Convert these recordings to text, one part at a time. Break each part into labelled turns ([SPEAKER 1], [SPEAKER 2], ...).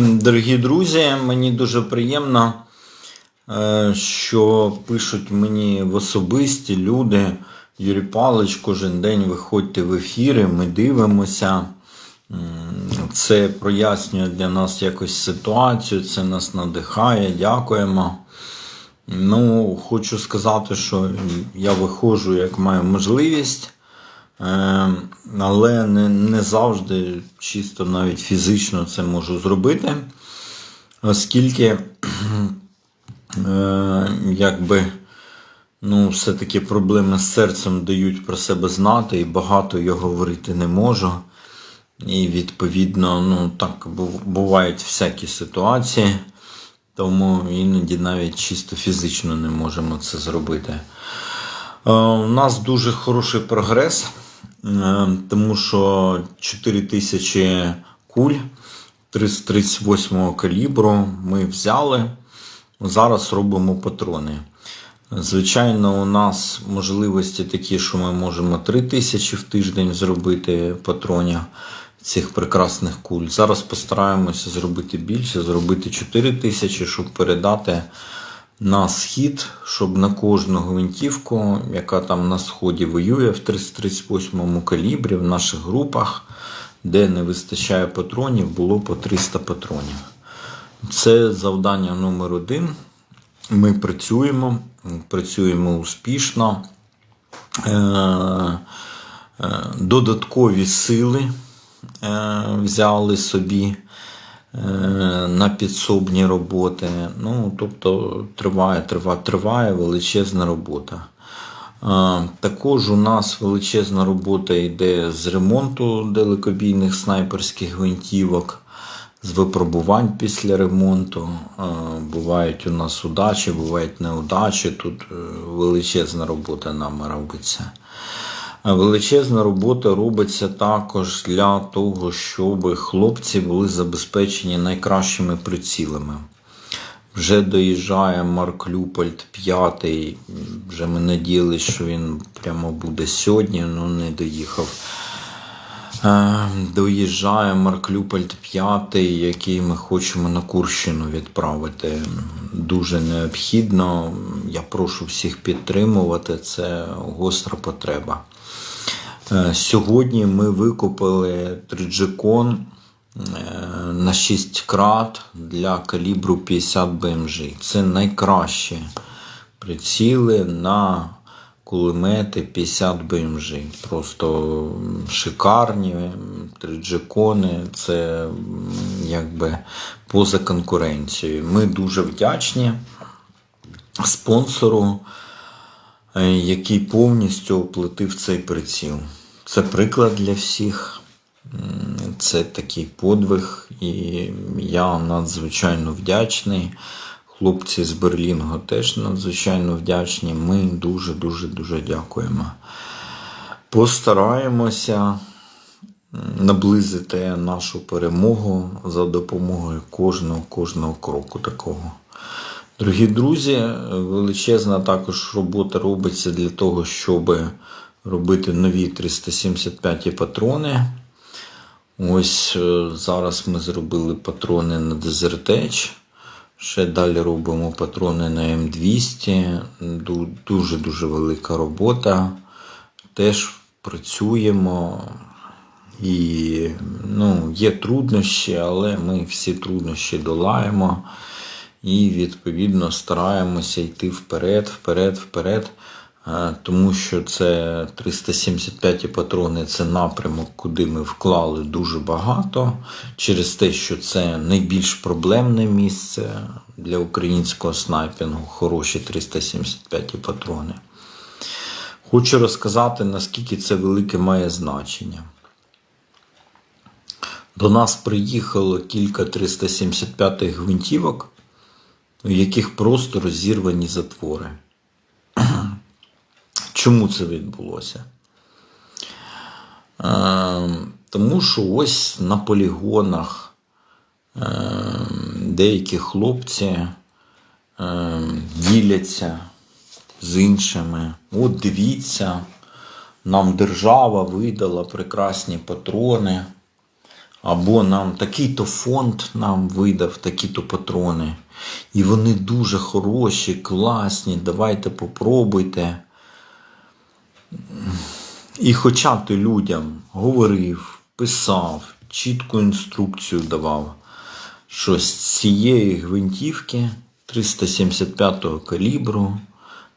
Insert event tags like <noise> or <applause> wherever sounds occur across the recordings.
[SPEAKER 1] Дорогі друзі, мені дуже приємно, е, що пишуть мені в особисті люди. Юрій Павлович, кожен день виходьте в ефіри, ми дивимося. Це прояснює для нас якось ситуацію, це нас надихає, дякуємо. Ну, хочу сказати, що я виходжу як маю можливість. Е, але не, не завжди чисто навіть фізично це можу зробити, оскільки <clears throat> е, якби ну, все-таки проблеми з серцем дають про себе знати, і багато я говорити не можу. І відповідно, ну так бувають всякі ситуації, тому іноді навіть чисто фізично не можемо це зробити. Е, У нас дуже хороший прогрес, тому що 4000 куль 338 калібру ми взяли. Зараз робимо патрони. Звичайно, у нас можливості такі, що ми можемо 3000 в тиждень зробити патронів цих прекрасних куль. Зараз постараємося зробити більше, зробити 4000, щоб передати на схід, щоб на кожну гвинтівку, яка там на сході воює в 338-му калібрі в наших групах, де не вистачає патронів, було по 300 патронів. Це завдання номер один. Ми працюємо, працюємо успішно. Е, е, Додаткові сили е, взяли собі на підсобні роботи. Ну, тобто триває, триває, триває величезна робота. Е, Також у нас величезна робота йде з ремонту далекобійних снайперських гвинтівок, з випробувань після ремонту. Е, Бувають у нас удачі, бувають неудачі. Тут е, величезна робота нами робиться. Величезна робота робиться також для того, щоб хлопці були забезпечені найкращими прицілами. Вже доїжджає Марк Люпольд 5. Вже ми надіялися, що він прямо буде сьогодні, але не доїхав. Е, Доїжджає Марк Люпольд 5, який ми хочемо на Курщину відправити. Дуже необхідно. Я прошу всіх підтримувати. Це гостра потреба. Е, Сьогодні ми викупили триджикон е, на 6 крат для калібру 50 БМЖ. Це найкращі приціли на кулемети 50 БМЖ. Просто шикарні триджикони. Це якби поза конкуренцією. Ми дуже вдячні спонсору який повністю оплатив цей приціл. Це приклад для всіх. Це такий подвиг, і я надзвичайно вдячний. Хлопці з Берлінго теж надзвичайно вдячні. Ми дуже, дуже, дуже дякуємо. Постараємося наблизити нашу перемогу за допомогою кожного, кожного кроку такого. Дорогі друзі, величезна також робота робиться для того, щоб робити нові 375 патрони. Ось е, зараз ми зробили патрони на Desert Ще далі робимо патрони на М200. Дуже-дуже велика робота. Теж працюємо. І ну, є труднощі, але ми всі труднощі долаємо і відповідно стараємося йти вперед, вперед, вперед. Е, Тому що це 375 патрони це напрямок, куди ми вклали дуже багато, через те, що це найбільш проблемне місце для українського снайпінгу, хороші 375 патрони. Хочу розказати, наскільки це велике має значення. До нас приїхало кілька 375 гвинтівок, у яких просто розірвані затвори. <clears throat> Чому це відбулося? Е, тому що ось на полігонах е, деякі хлопці е, діляться з іншими. От дивіться, нам держава видала прекрасні патрони. Або нам такий-то фонд нам видав такі-то патрони. І вони дуже хороші, класні, давайте попробуйте. І хоча ти людям говорив, писав, чітку інструкцію давав, що з цієї гвинтівки 375-го калібру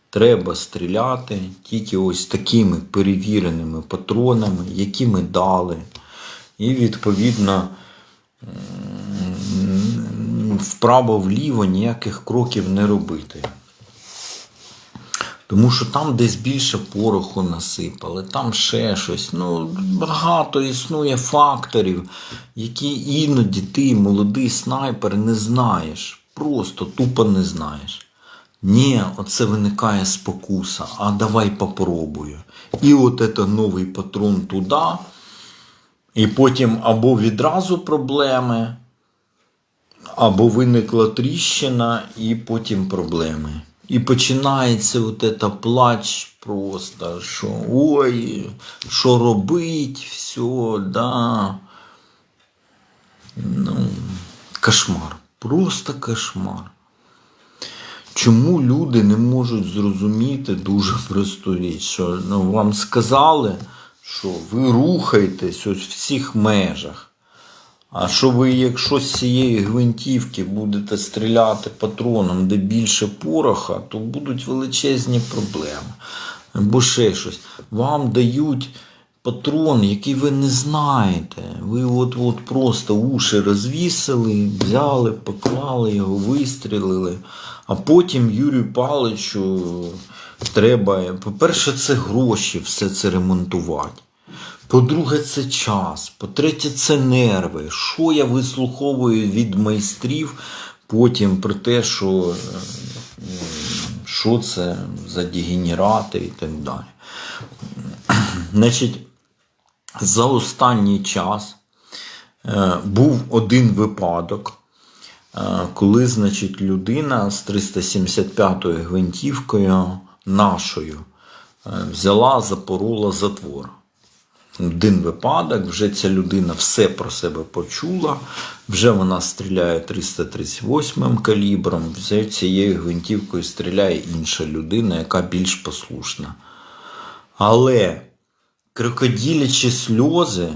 [SPEAKER 1] треба стріляти тільки ось такими перевіреними патронами, які ми дали. І відповідно вправо-вліво ніяких кроків не робити. Тому що там десь більше пороху насипали, там ще щось. Ну, багато існує факторів, які іноді ти, молодий снайпер, не знаєш. Просто тупо не знаєш. Ні, оце виникає спокуса, а давай попробую. І от це новий патрон туди, і потім або відразу проблеми, або виникла тріщина, і потім проблеми. І починається от это плач просто, що ой, що робить, все, да. Ну, кошмар. Просто кошмар. Чому люди не можуть зрозуміти дуже просту річ, що ну, вам сказали, що ви рухаєтесь ось в цих межах. А що ви, якщо з цієї гвинтівки будете стріляти патроном, де більше пороха, то будуть величезні проблеми. Бо ще щось. Вам дають патрон, який ви не знаєте. Ви от, от просто уші розвісили, взяли, поклали його, вистрілили. А потім Юрію Паличу треба, по-перше, це гроші все це ремонтувати. По-друге, це час. По-третє, це нерви. Що я вислуховую від майстрів потім про те, що, що це за дегенерати і так далі. Значить, за останній час е, був один випадок, е, коли, значить, людина з 375-ю гвинтівкою нашою е, взяла, запорола затвор. Один випадок, вже ця людина все про себе почула, вже вона стріляє 338 калібром, вже цією гвинтівкою стріляє інша людина, яка більш послушна. Але крокоділячі сльози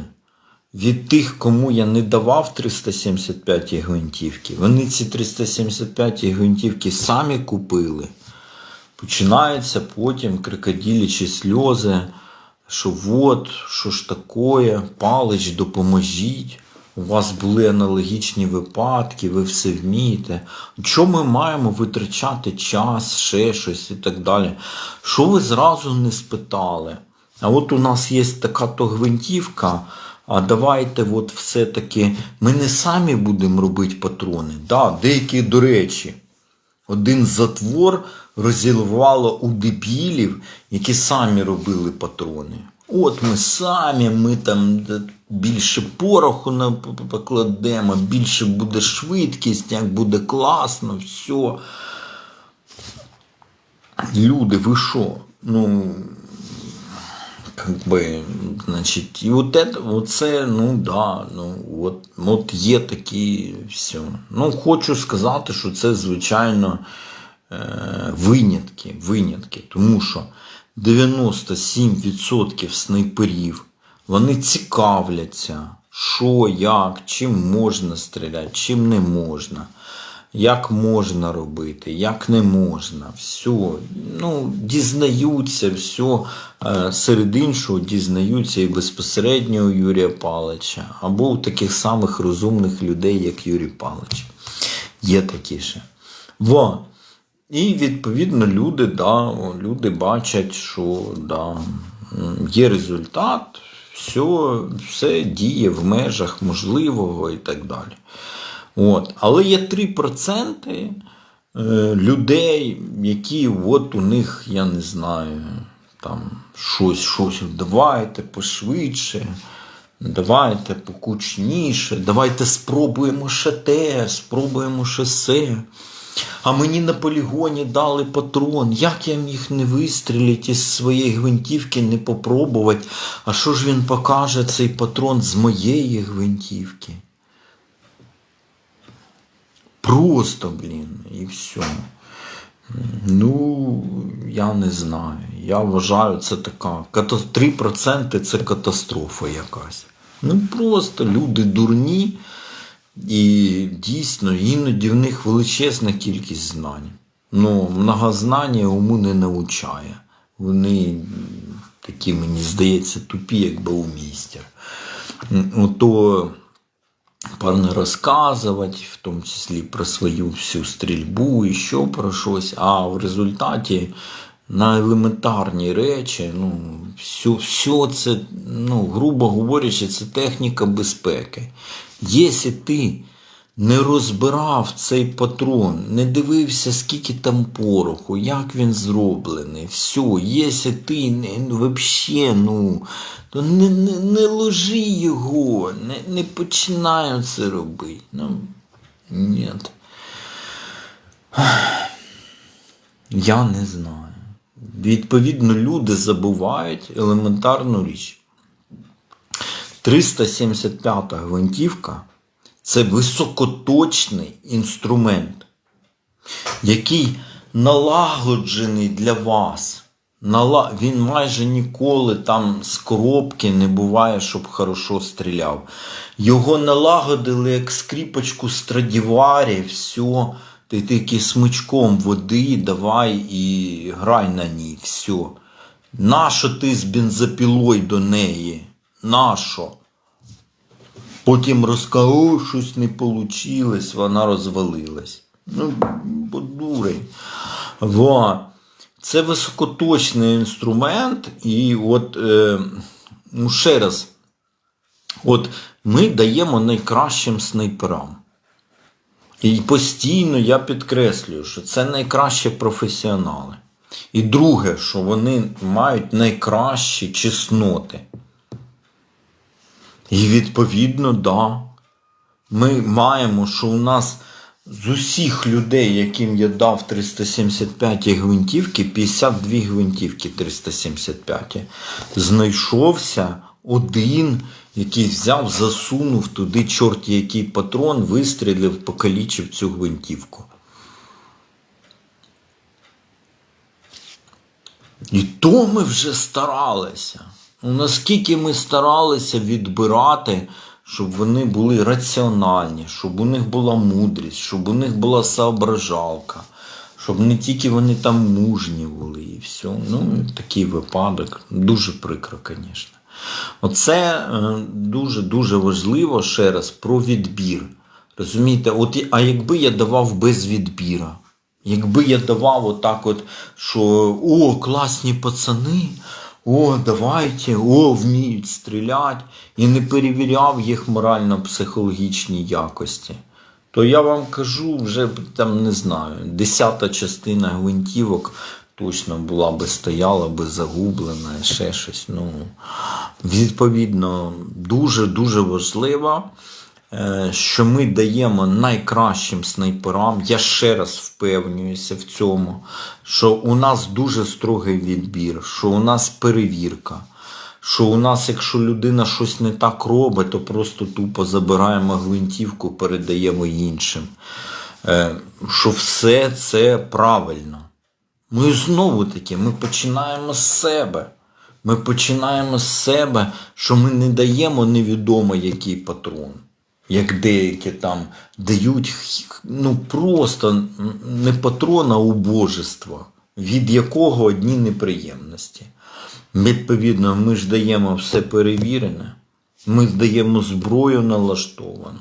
[SPEAKER 1] від тих, кому я не давав 375 гвинтівки, вони ці 375 гвинтівки самі купили. Починаються потім крокоділячі сльози, що от, що ж таке, палич, допоможіть. У вас були аналогічні випадки, ви все вмієте. Чому ми маємо витрачати час, ще щось і так далі? Що ви зразу не спитали? А от у нас є така то гвинтівка, а давайте от все-таки ми не самі будемо робити патрони. Да, деякі, до речі, один затвор розірвало у дебілів, які самі робили патрони. От ми самі, ми там більше пороху покладемо, більше буде швидкість, як буде класно, все. Люди, ви що? Ну, как би, значить, і от це, ну да, ну от, от є такі все. Ну, хочу сказати, що це, звичайно, е, винятки, винятки, тому що 97% снайперів вони цікавляться, що, як, чим можна стріляти, чим не можна. Як можна робити, як не можна, все. Ну, дізнаються, все. Серед іншого дізнаються і безпосередньо Юрія Палича, або у таких самих розумних людей, як Юрій Палич. Є такі ще. Во. І відповідно люди, да, люди бачать, що да, є результат, все, все діє в межах можливого і так далі. От. Але є 3% е, людей, які от у них, я не знаю, там щось, щось, давайте пошвидше, давайте покучніше, давайте спробуємо ще те, спробуємо ще все. А мені на полігоні дали патрон. Як я міг не вистрілити із своєї гвинтівки, не попробувати? А що ж він покаже цей патрон з моєї гвинтівки? Просто, блін, і все. Ну, я не знаю. Я вважаю, це така. 3% це катастрофа якась. Ну просто люди дурні, і дійсно іноді в них величезна кількість знань. Ну, многознання уму не навчає. Вони такі, мені здається, тупі, якби у містер. Ото певно розказувати, в тому числі про свою всю стрільбу і що про щось, а в результаті на елементарні речі, ну, все, все це, ну, грубо говорячи, це техніка безпеки. Якщо ти не розбирав цей патрон, не дивився, скільки там пороху, як він зроблений, все, якщо ти не, вообще, ну, то не, не, не ложи його, не, не починай це робити. Ну, ні. Я не знаю. Відповідно, люди забувають елементарну річ. 375 гвинтівка це високоточний інструмент, який налагоджений для вас. Він майже ніколи там з коробки не буває, щоб хорошо стріляв. Його налагодили як скріпочку Страдіварі, все. Ти тільки смичком води давай і грай на ній, все. Нащо ти з бензопілою до неї? Нащо? Потім розказав, щось не вийшло, вона розвалилась. Ну, подурень. Во. Це високоточний інструмент, і от, е, ну ще раз, от ми даємо найкращим снайперам. І постійно я підкреслюю, що це найкращі професіонали. І друге, що вони мають найкращі чесноти. І відповідно, да. Ми маємо, що у нас з усіх людей, яким я дав 375 гвинтівки, 52 гвинтівки 375, знайшовся один, який взяв, засунув туди чорт який патрон, вистрілив, покалічив цю гвинтівку. І то ми вже старалися. Наскільки ми старалися відбирати, щоб вони були раціональні, щоб у них була мудрість, щоб у них була соображалка, щоб не тільки вони там мужні були і все. Ну, такий випадок. Дуже прикро, звісно. Оце дуже-дуже важливо ще раз про відбір. Розумієте, от, а якби я давав без відбіра, якби я давав отак, от, що о, класні пацани, о, давайте, о, вміють стріляти, і не перевіряв їх морально-психологічні якості, то я вам кажу, вже там не знаю, десята частина гвинтівок точно була би стояла би загублена, ще щось. Ну, відповідно, дуже-дуже важливо, е, що ми даємо найкращим снайперам. Я ще раз впевнююся в цьому, що у нас дуже строгий відбір, що у нас перевірка. Що у нас, якщо людина щось не так робить, то просто тупо забираємо гвинтівку, передаємо іншим. Е, Що все це правильно. Ми знову таки, ми починаємо з себе. Ми починаємо з себе, що ми не даємо невідомо який патрон. Як деякі там дають ну просто не патрон, а убожество, від якого одні неприємності. Відповідно, ми ж даємо все перевірене, ми даємо зброю налаштовану,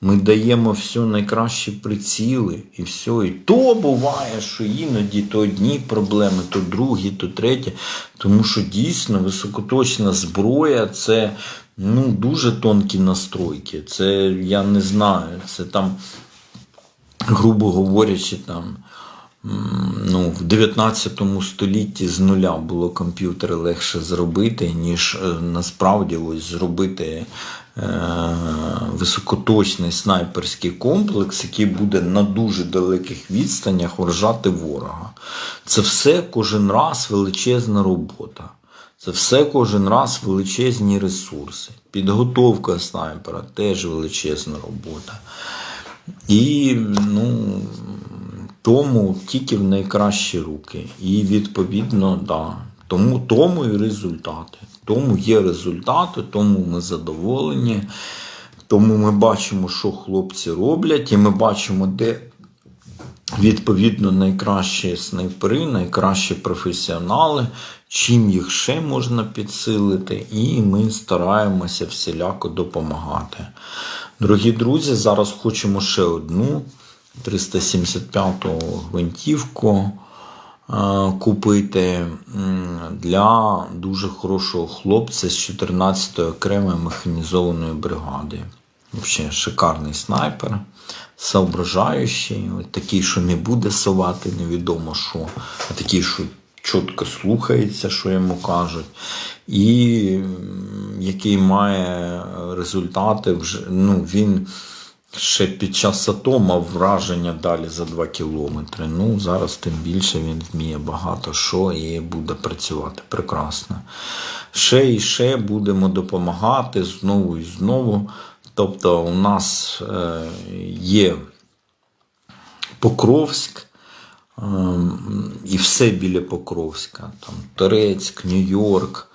[SPEAKER 1] ми даємо все найкращі приціли і все. І то буває, що іноді то одні проблеми, то другі, то треті. Тому що дійсно високоточна зброя це ну, дуже тонкі настройки. Це я не знаю. Це там, грубо говорячи, там. Ну, в 19 столітті з нуля було комп'ютери легше зробити, ніж е, насправді ось зробити е, високоточний снайперський комплекс, який буде на дуже далеких відстанях вражати ворога. Це все кожен раз величезна робота. Це все кожен раз величезні ресурси. Підготовка снайпера теж величезна робота. І ну, тому тільки в найкращі руки. І відповідно, да. Тому, тому і результати. Тому є результати, тому ми задоволені. Тому ми бачимо, що хлопці роблять, і ми бачимо, де відповідно найкращі снайпери, найкращі професіонали, чим їх ще можна підсилити, і ми стараємося всіляко допомагати. Дорогі друзі, зараз хочемо ще одну 375-ту гвинтівку е, купити для дуже хорошого хлопця з 14-ї окремої механізованої бригади. Взагалі шикарний снайпер, соображаючий, такий, що не буде совати, невідомо що, а такий, що чітко слухається, що йому кажуть, і який має результати вже. Ну, він ще під час АТО мав враження далі за 2 кілометри. Ну, зараз тим більше він вміє багато що і буде працювати прекрасно. Ще і ще будемо допомагати знову і знову. Тобто, у нас е, є Покровськ. ем, І все біля Покровська, там Торецьк, Нью-Йорк.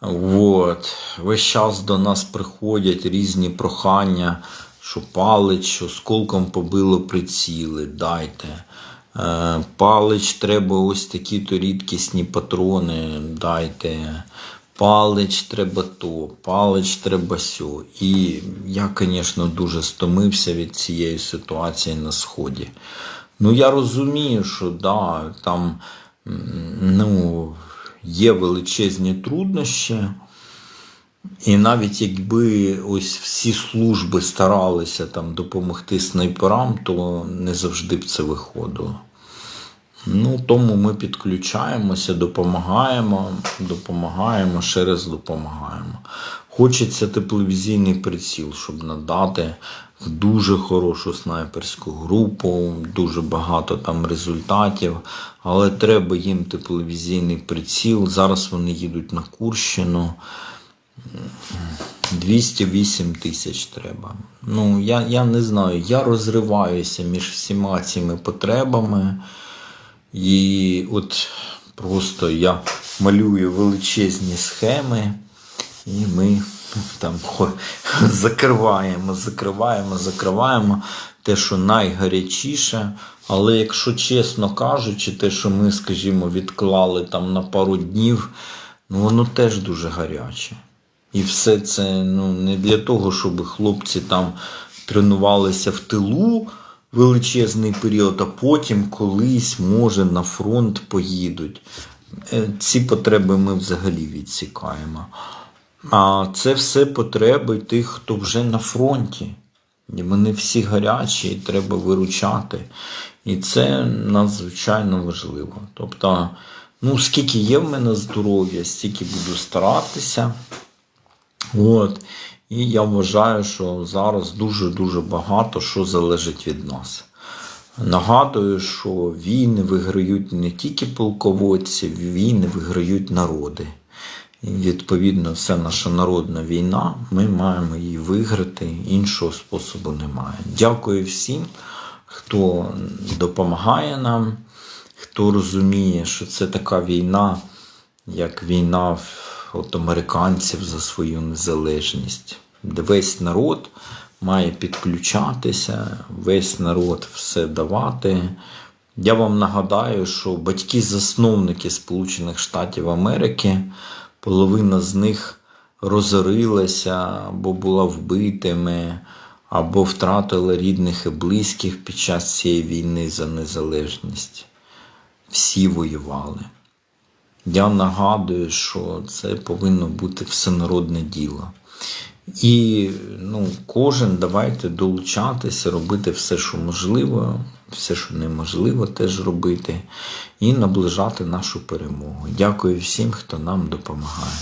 [SPEAKER 1] От. Весь час до нас приходять різні прохання, що палич, що сколком побило приціли, дайте. Е, Палич треба ось такі-то рідкісні патрони, дайте. Палич треба то, палич треба сьо. І я, звісно, дуже стомився від цієї ситуації на Сході. Ну, я розумію, що да, там ну, є величезні труднощі. І навіть якби ось всі служби старалися там допомогти снайперам, то не завжди б це виходило. Ну, тому ми підключаємося, допомагаємо, допомагаємо, ще раз допомагаємо. Хочеться тепловізійний приціл, щоб надати дуже хорошу снайперську групу, дуже багато там результатів, але треба їм тепловізійний приціл. Зараз вони їдуть на Курщину. 208 тисяч треба. Ну, я, я не знаю, я розриваюся між всіма цими потребами. І от просто я малюю величезні схеми, і ми там закриваємо, закриваємо, закриваємо те, що найгарячіше. Але якщо чесно кажучи, те, що ми, скажімо, відклали там на пару днів, ну воно теж дуже гаряче. І все це ну, не для того, щоб хлопці там тренувалися в тилу величезний період, а потім колись, може, на фронт поїдуть. Е, Ці потреби ми взагалі відсікаємо. А це все потреби тих, хто вже на фронті. І вони всі гарячі, і треба виручати. І це надзвичайно важливо. Тобто, ну, скільки є в мене здоров'я, стільки буду старатися. От. І я вважаю, що зараз дуже-дуже багато що залежить від нас. Нагадую, що війни виграють не тільки полководці, війни виграють народи. І відповідно, це наша народна війна. Ми маємо її виграти, іншого способу немає. Дякую всім, хто допомагає нам, хто розуміє, що це така війна, як війна в- от американців за свою незалежність, весь народ має підключатися, весь народ все давати. Я вам нагадаю, що батьки-засновники Сполучених Штатів Америки, половина з них розорилася або була вбитими, або втратила рідних і близьких під час цієї війни за незалежність. Всі воювали. Я нагадую, що це повинно бути всенародне діло. І ну, кожен давайте долучатися, робити все, що можливо, все, що неможливо, теж робити, і наближати нашу перемогу. Дякую всім, хто нам допомагає.